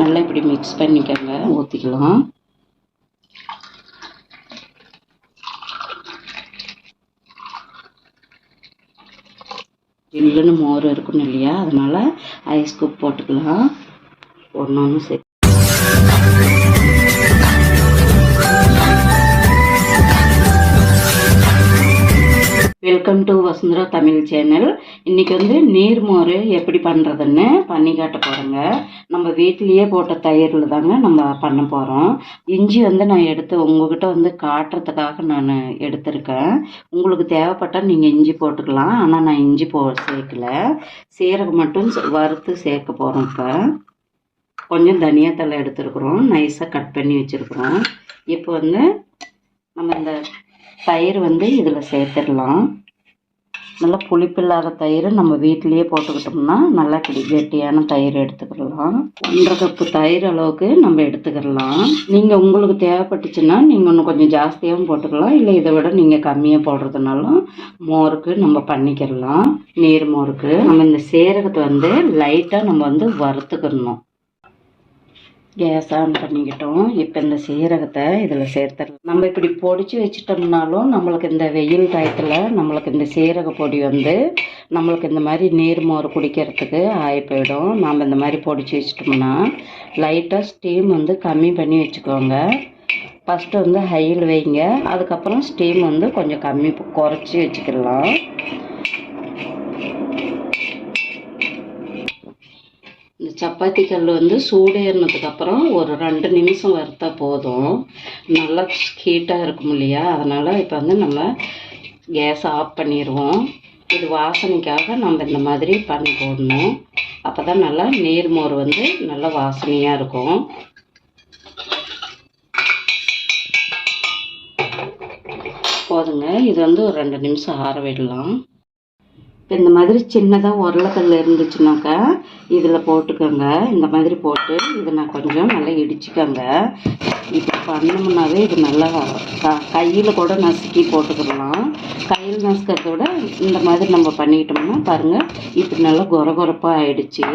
நல்லா இப்படி மிக்ஸ் பண்ணிக்கோங்க. ஊற்றிக்கலாம் ஜில்லுன்னு மோர் இருக்கணும் இல்லையா? அதனால ஐஸ் குப் போட்டுக்கலாம். ஒன்று ஒன்று welcome to Vasundhara Tamil channel இன்றைக்கி வந்து நீர்மோர் எப்படி பண்ணுறதுன்னு பண்ணி காட்ட போகிறேங்க நம்ம வீட்டிலையே போட்ட தயிரில் தாங்க நம்ம பண்ண போகிறோம் இஞ்சி வந்து நான் எடுத்து உங்ககிட்ட வந்து காட்டுறதுக்காக நான் எடுத்திருக்கேன். உங்களுக்கு தேவைப்பட்டால் நீங்கள் இஞ்சி போட்டுக்கலாம். ஆனால் நான் இஞ்சி போ சேர்க்கல. சீரகம் மட்டும் வறுத்து சேர்க்க போகிறோம் இப்போ. கொஞ்சம் தனியாத்தலை எடுத்துருக்குறோம். நைஸாக கட் பண்ணி வச்சுருக்குறோம். இப்போ வந்து நம்ம இந்த தயிர் வந்து இதில் சேர்த்துடலாம். நல்லா புளிப்பில்லாத தயிர் நம்ம வீட்டிலேயே போட்டுக்கிட்டோம்னா நல்லா கிடி கெட்டியான தயிர் எடுத்துக்கிடலாம் ஒன்றரை கப்பு தயிர் அளவுக்கு நம்ம எடுத்துக்கிடலாம் நீங்கள் உங்களுக்கு தேவைப்பட்டுச்சுன்னா நீங்கள் இன்னும் கொஞ்சம் ஜாஸ்தியாகவும் போட்டுக்கலாம். இல்லை இதை விட நீங்கள் கம்மியாக போடுறதுனாலும் மோருக்கு நம்ம பண்ணிக்கிடலாம் நீர் மோருக்கு. நம்ம இந்த சீரகத்தை வந்து லைட்டாக நம்ம வந்து வறுத்துக்கிடணும் கேஸ் ஆன் பண்ணிக்கிட்டோம். இப்போ இந்த சீரகத்தை இதில் சேர்த்துடலாம். நம்ம இப்படி பொடிச்சு வச்சிட்டோம்னாலும் நம்மளுக்கு இந்த வெயில் டயத்தில் நம்மளுக்கு இந்த சீரக பொடி வந்து நம்மளுக்கு இந்த மாதிரி நீர் மோர் குடிக்கிறதுக்கு ஆகி போயிடும். நாம் இந்த மாதிரி பொடிச்சு வச்சிட்டோம்னா லைட்டாக ஸ்டீம் வந்து கம்மி பண்ணி வச்சுக்கோங்க. ஃபஸ்ட்டு வந்து ஹையில் வைங்க. அதுக்கப்புறம் ஸ்டீம் வந்து கொஞ்சம் கம்மி குறைச்சி வச்சுக்கலாம். சப்பாத்தி கல் வந்து சூடேறினதுக்கு அப்புறம் ஒரு ரெண்டு நிமிஷம் வறுத்தா போதும். நல்லா ஹீட்டாக இருக்கும் இல்லையா? அதனால் இப்போ வந்து நம்ம கேஸ் ஆஃப் பண்ணிடுவோம் இது வாசனைக்காக நம்ம இந்த மாதிரி பண்ணி போடணும். அப்போ தான் நல்லா நீர்மோர் வந்து நல்லா வாசனையாக இருக்கும். போதுங்க. இது வந்து ஒரு ரெண்டு நிமிஷம் ஆற விடலாம். இப்போ இந்த மாதிரி சின்னதாக உருளைக்கல் இருந்துச்சுனாக்கா இதில் போட்டுக்கோங்க. இந்த மாதிரி போட்டு இதை நான் கொஞ்சம் நல்லா இடிச்சுக்கோங்க. இப்போ பண்ணோம்னாவே இது நல்லா க கையில் கூட நசுக்கி போட்டுக்கிடலாம். கையில் நசுக்கிறத விட இந்த மாதிரி நம்ம பண்ணிக்கிட்டோம்னா பாருங்கள் இப்படி நல்லா கொர கொரப்பாக ஆயிடுச்சு.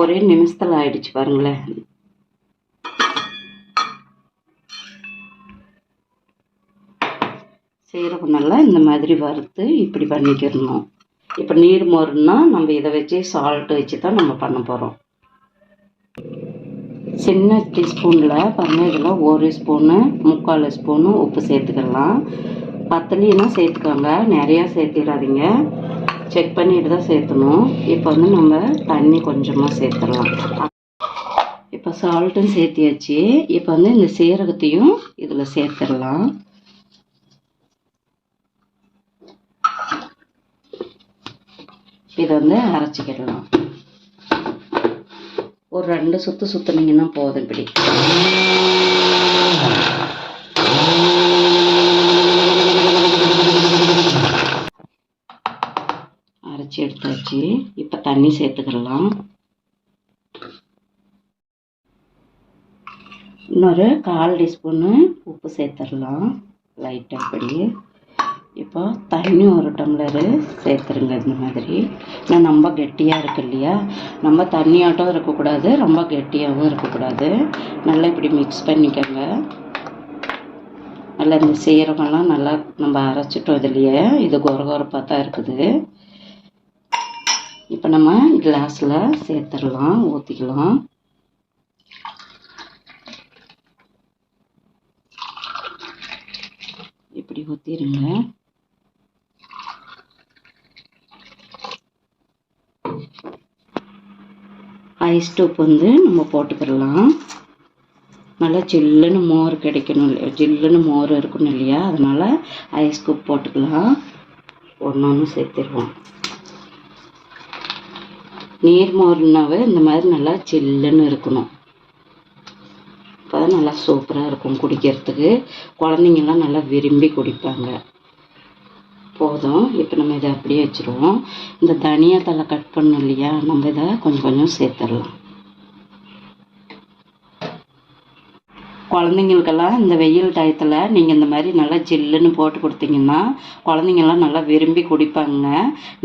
ஒரே நிமிஷத்தில் ஆயிடுச்சு பாருங்களேன். சீரகம் நல்லா இந்த மாதிரி வறுத்து இப்படி பண்ணிக்கிறணும் இப்போ நீர் மோர்னால் நம்ம இதை வச்சு சால்ட் வச்சு தான் நம்ம பண்ண போகிறோம் சின்ன டீஸ்பூனில் பாருங்கள் இதில் ஒரு ஸ்பூனு முக்கால் ஸ்பூனு உப்பு சேர்த்துக்கலாம். பத்தலினா சேர்த்துக்கோங்க. நிறையா சேர்த்திடாதீங்க. செக் பண்ணிட்டு தான் சேர்த்தணும். இப்போ வந்து நம்ம தண்ணி கொஞ்சமாக சேர்த்துடலாம். இப்போ சால்ட்டும் சேர்த்தியாச்சு. இப்போ வந்து இந்த சீரகத்தையும் இதில் சேர்த்துடலாம். இதை வந்து அரைச்சிக்கிடலாம் ஒரு ரெண்டு சுத்து சுத்துனீங்கன்னா போதும் இப்படி. அரைச்சி எடுத்தாச்சு. இப்போ தண்ணி சேர்த்துக்கிடலாம். இன்னொரு கால் டீஸ்பூனு உப்பு சேர்த்துடலாம். லைட்டாக இப்படி. இப்போ தண்ணி ஒரு டம்ளரு சேர்த்துருங்க இந்த மாதிரி. நான் ரொம்ப கெட்டியாக இருக்கு இல்லையா நம்ம தண்ணியாட்டம் இருக்கக்கூடாது ரொம்ப கெட்டியாகவும் இருக்கக்கூடாது. நல்லா இப்படி மிக்ஸ் பண்ணிக்கோங்க. நல்லா இந்த சீரகம்லாம் நல்லா நம்ம அரைச்சிட்டோம் இதுலையே. இது கொரகொரப்பாக தான் இருக்குது. இப்போ நம்ம கிளாஸில் சேர்த்துடலாம் ஊற்றிக்கலாம் இப்படி ஊற்றிடுங்க ஐஸ் டூப் வந்து நம்ம போட்டுக்கிடலாம். நல்லா ஜில்லுன்னு மோர் கிடைக்கணும் இல்லையா? ஜில்லுன்னு மோர் இருக்கணும் இல்லையா? அதனால் ஐஸ் கூப் போட்டுக்கலாம். ஒன்று ஒன்று சேர்த்துருவோம். நீர் மோர்னாவே இந்த மாதிரி நல்லா ஜில்லுன்னு இருக்கணும். அப்போ நல்லா சூப்பராக இருக்கும் குடிக்கிறதுக்கு. குழந்தைங்கள்லாம் நல்லா விரும்பி குடிப்பாங்க. போதும். இப்போ நம்ம இதை அப்படியே வச்சுருவோம். இந்த தனியாக தலை கட் பண்ணோம் இல்லையா? நம்ம இதை கொஞ்சம் கொஞ்சம் சேர்த்துடலாம். குழந்தைங்களுக்கெல்லாம் இந்த வெயில் டயத்தில் நீங்கள் இந்த மாதிரி நல்லா ஜில்லுன்னு போட்டு கொடுத்தீங்கன்னா குழந்தைங்கெல்லாம் நல்லா விரும்பி குடிப்பாங்க.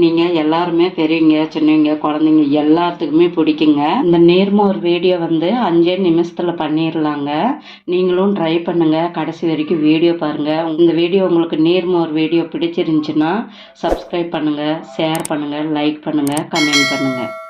நீங்கள் எல்லாருமே பெரியவங்க சின்னவங்க குழந்தைங்க எல்லாத்துக்குமே பிடிக்குங்க. இந்த நேர்மோர் வீடியோ வந்து அஞ்சே நிமிஷத்தில் பண்ணிடலாங்க நீங்களும் ட்ரை பண்ணுங்கள் கடைசி வரைக்கும் வீடியோ பாருங்கள் இந்த வீடியோ உங்களுக்கு நேர்மோர் வீடியோ பிடிச்சிருந்துச்சுன்னா சப்ஸ்கிரைப் பண்ணுங்கள் ஷேர் பண்ணுங்கள் லைக் பண்ணுங்கள் கமெண்ட் பண்ணுங்கள்